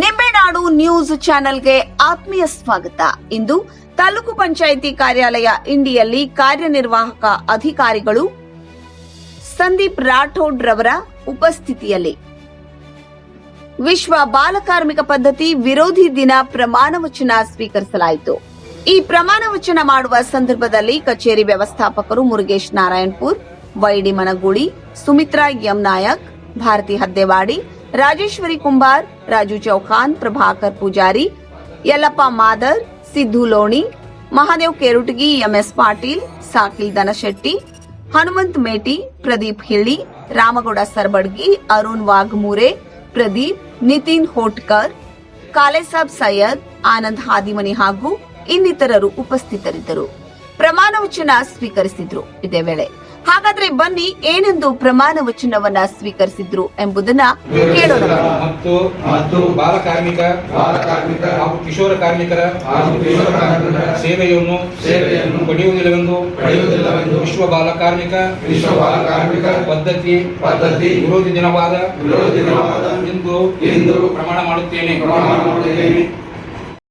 ನಿಂಬೆನಾಡು news ಚಾನೆಲ್ಗೆ ಆತ್ಮೀಯ ಸ್ವಾಗತ. ಇಂದು ತಾಲೂಕು ಪಂಚಾಯಿತಿ ಕಾರ್ಯಾಲಯ ಇಂಡಿಯಲ್ಲಿ ಕಾರ್ಯನಿರ್ವಾಹಕ ಅಧಿಕಾರಿಗಳು ಸಂದೀಪ್ ರಾಠೋಡ್ ರವರ ಉಪಸ್ಥಿತಿಯಲ್ಲಿ. ವಿಶ್ವ ಬಾಲಕಾರ್ಮಿಕ ಪದ್ಧತಿ ವಿರೋಧಿ ದಿನ ಪ್ರಮಾಣ ವಚನ ಸ್ವೀಕರಿಸಲಾಯಿತು. ಈ ಪ್ರಮಾಣ ವಚನ ಮಾಡುವ ಸಂದರ್ಭದಲ್ಲಿ ಕಚೇರಿ ವ್ಯವಸ್ಥಾಪಕರು Murugesh Narayanpur, YD Managuli, Sumitra M Nayak, Bharati Haddewadi Rajeshwari Kumbar, Raju Chauhan Prabhakar Pujari, Yallappa Madar, Siddu Loni, Mahadev Kerutagi, MS Patil, Sakil Danashetti Hanumant Meti, Pradeep Hilli, Ramagouda Sarbadgi, Arun Waghmore Pradeep, Nitin Hotkar, Kalesab Syed, Anand Hadimani ಹಾಗೂ ಇನ್ನಿತರರು ಉಪಸ್ಥಿತರಿದ್ದರು. ಪ್ರಮಾಣ ವಚನ ಸ್ವೀಕರಿಸಿದ್ರು ಇದೇ ವೇಳೆ. ಹಾಗಾದ್ರೆ ಬನ್ನಿ ಏನೆಂದು ಪ್ರಮಾಣ ವಚನವನ್ನ ಸ್ವೀಕರಿಸಿದ್ರು ಎಂಬುದನ್ನ ಕೇಳೋಣ. ಮತ್ತು ಮತ್ತು ಬಾಲ ಕಾರ್ಮಿಕ ಬಾಲ ಕಾರ್ಮಿಕ ಹಾಗೂ ಕಿಶೋರ ಕಾರ್ಮಿಕರ ಹಾಗೂ ಕಿಶೋರ ಕಾರ್ಮಿಕರ ಸೇವೆಯನ್ನು ಸೇವೆಯನ್ನು ಪಡೆಯುವುದಿಲ್ಲವೆಂದು ಪಡೆಯುವುದಿಲ್ಲವೆಂದು ವಿಶ್ವ ಬಾಲ ಕಾರ್ಮಿಕ ವಿಶ್ವ ಬಾಲ ಕಾರ್ಮಿಕ ಪದ್ಧತಿ ಪದ್ಧತಿ ವಿರೋಧಿ ದಿನವಾದ ವಿರೋಧಿ ದಿನವಾದ ಇಂದು ಇಂದು ಪ್ರಮಾಣ ಮಾಡುತ್ತೇನೆ ಪ್ರಮಾಣ ಮಾಡುತ್ತೇನೆ.